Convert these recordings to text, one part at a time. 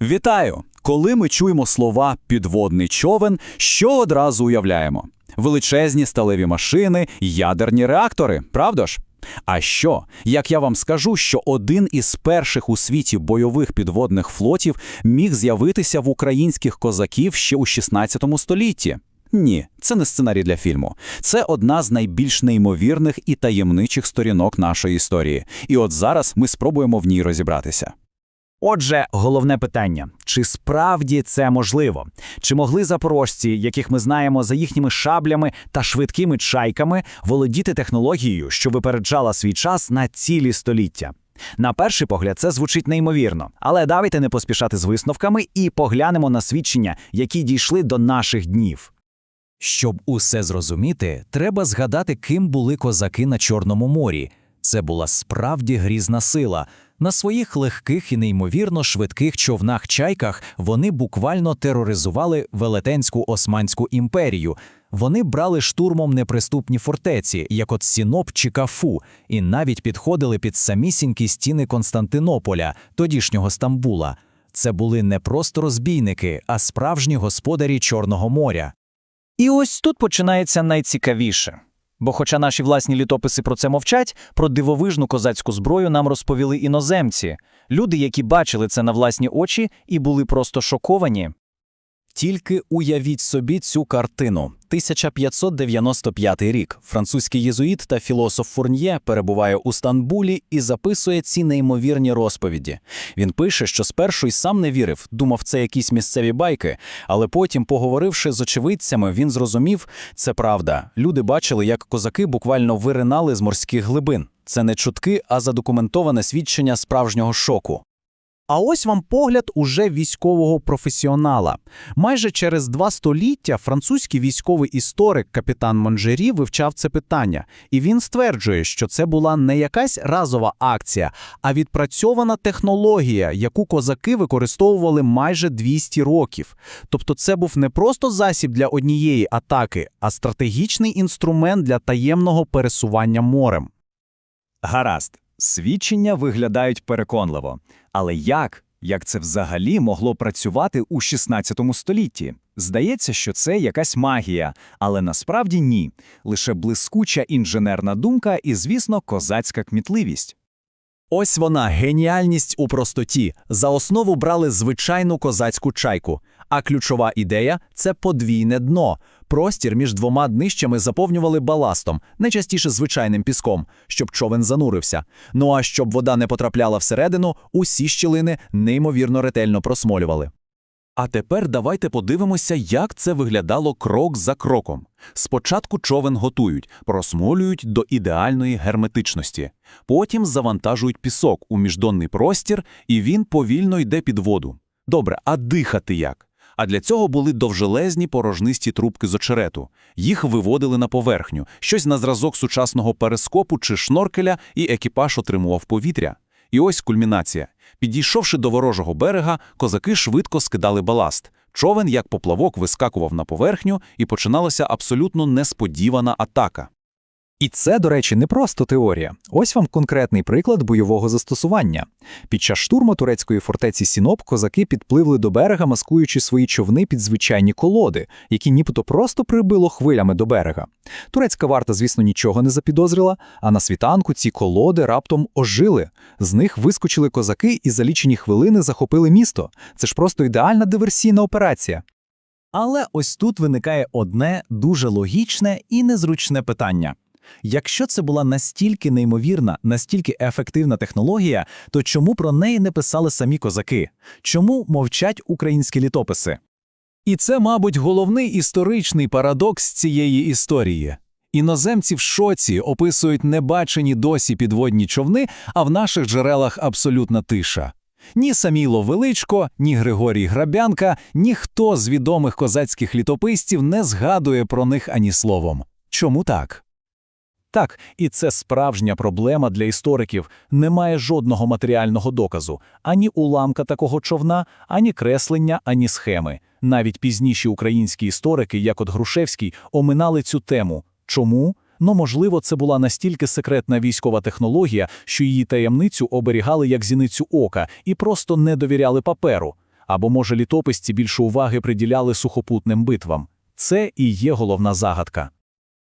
Вітаю! Коли ми чуємо слова підводний човен, що одразу уявляємо? Величезні сталеві машини, ядерні реактори, правда ж? А що, як я вам скажу, що один із перших у світі бойових підводних флотів міг з'явитися в українських козаків ще у 16 столітті? Ні, це не сценарій для фільму. Це одна з найбільш неймовірних і таємничих сторінок нашої історії. І от зараз ми спробуємо в ній розібратися. Отже, головне питання: чи справді це можливо? Чи могли запорожці, яких ми знаємо за їхніми шаблями та швидкими чайками, володіти технологією, що випереджала свій час на цілі століття? На перший погляд, це звучить неймовірно, але давайте не поспішати з висновками і поглянемо на свідчення, які дійшли до наших днів. Щоб усе зрозуміти, треба згадати, ким були козаки на Чорному морі. Це була справді грізна сила. На своїх легких і неймовірно швидких човнах-чайках вони буквально тероризували Велетенську Османську імперію. Вони брали штурмом неприступні фортеці, як от Сіноп чи Кафу, і навіть підходили під самісінькі стіни Константинополя, тодішнього Стамбула. Це були не просто розбійники, а справжні господарі Чорного моря. І ось тут починається найцікавіше. Бо, хоча наші власні літописи про це мовчать, про дивовижну козацьку зброю нам розповіли іноземці, люди, які бачили це на власні очі і були просто шоковані. Тільки уявіть собі цю картину. 1595 рік. Французький єзуїт та філософ Фурньє перебуває у Стамбулі і записує ці неймовірні розповіді. Він пише, що спершу й сам не вірив, думав, це якісь місцеві байки, але потім, поговоривши з очевидцями, він зрозумів, це правда. Люди бачили, як козаки буквально виринали з морських глибин. Це не чутки, а задокументоване свідчення справжнього шоку. А ось вам погляд уже військового професіонала. Майже через два століття французький військовий історик капітан Монжері вивчав це питання, і він стверджує, що це була не якась разова акція, а відпрацьована технологія, яку козаки використовували майже 200 років. Тобто, це був не просто засіб для однієї атаки, а стратегічний інструмент для таємного пересування морем. Гаразд, свідчення виглядають переконливо. Але як? Як це взагалі могло працювати у 16 столітті? Здається, що це якась магія, але насправді ні. Лише блискуча інженерна думка і, звісно, козацька кмітливість. Ось вона, геніальність у простоті. За основу брали звичайну козацьку чайку. А ключова ідея це подвійне дно. Простір між двома днищами заповнювали баластом, найчастіше звичайним піском, щоб човен занурився. Ну а щоб вода не потрапляла всередину, усі щілини неймовірно ретельно просмолювали. А тепер давайте подивимося, як це виглядало крок за кроком. Спочатку човен готують, просмолюють до ідеальної герметичності. Потім завантажують пісок у міждонний простір, і він повільно йде під воду. Добре, а дихати як? А для цього були довжелезні порожнисті трубки з очерету. Їх виводили на поверхню, щось на зразок сучасного перископу чи шноркеля, і екіпаж отримував повітря. І ось кульмінація. Підійшовши до ворожого берега, козаки швидко скидали баласт. Човен, як поплавок, вискакував на поверхню, і починалася абсолютно несподівана атака. І це, до речі, не просто теорія. Ось вам конкретний приклад бойового застосування. Під час штурму турецької фортеці Сіноп козаки підпливли до берега, маскуючи свої човни під звичайні колоди, які нібито просто прибило хвилями до берега. Турецька варта, звісно, нічого не запідозрила, а на світанку ці колоди раптом ожили. З них вискочили козаки і за лічені хвилини захопили місто. Це ж просто ідеальна диверсійна операція. Але ось тут виникає одне дуже логічне і незручне питання. Якщо це була настільки неймовірна, настільки ефективна технологія, то чому про неї не писали самі козаки? Чому мовчать українські літописи? І це, мабуть, головний історичний парадокс цієї історії. Іноземці в шоці описують небачені досі підводні човни, а в наших джерелах абсолютна тиша. Ні Саміло Величко, ні Григорій Грабянка, ніхто з відомих козацьких літописців не згадує про них ані словом. Чому так? Так, і це справжня проблема для істориків. Немає жодного матеріального доказу, ані уламка такого човна, ані креслення, ані схеми. Навіть пізніші українські історики, як от Грушевський, оминали цю тему. Чому? Ну, можливо, це була настільки секретна військова технологія, що її таємницю оберігали як зіницю ока і просто не довіряли паперу. Або, може, літописці більше уваги приділяли сухопутним битвам? Це і є головна загадка.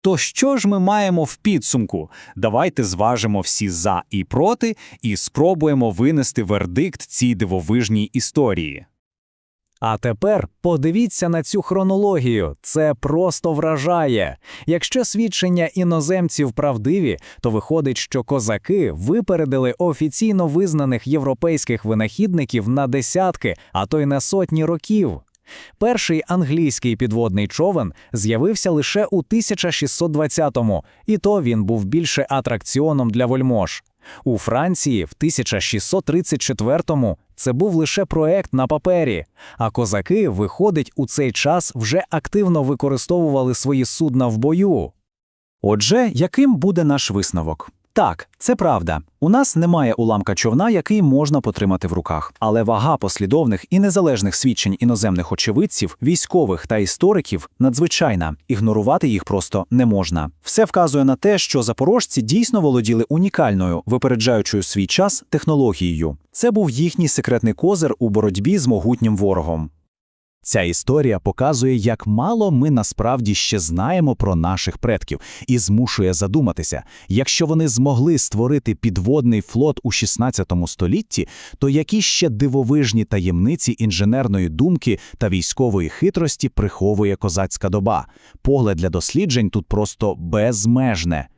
То що ж ми маємо в підсумку? Давайте зважимо всі за і проти і спробуємо винести вердикт цій дивовижній історії. А тепер подивіться на цю хронологію. Це просто вражає. Якщо свідчення іноземців правдиві, то виходить, що козаки випередили офіційно визнаних європейських винахідників на десятки, а то й на сотні років. Перший англійський підводний човен з'явився лише у 1620-му, і то він був більше атракціоном для вельмож. У Франції в 1634-му це був лише проект на папері, а козаки, виходить, у цей час вже активно використовували свої судна в бою. Отже, яким буде наш висновок? Так, це правда. У нас немає уламка човна, який можна потримати в руках. Але вага послідовних і незалежних свідчень іноземних очевидців, військових та істориків надзвичайна. Ігнорувати їх просто не можна. Все вказує на те, що запорожці дійсно володіли унікальною, випереджаючою свій час технологією. Це був їхній секретний козир у боротьбі з могутнім ворогом. Ця історія показує, як мало ми насправді ще знаємо про наших предків, і змушує задуматися, якщо вони змогли створити підводний флот у 16 столітті, то які ще дивовижні таємниці інженерної думки та військової хитрості приховує козацька доба. Поле для досліджень тут просто безмежне.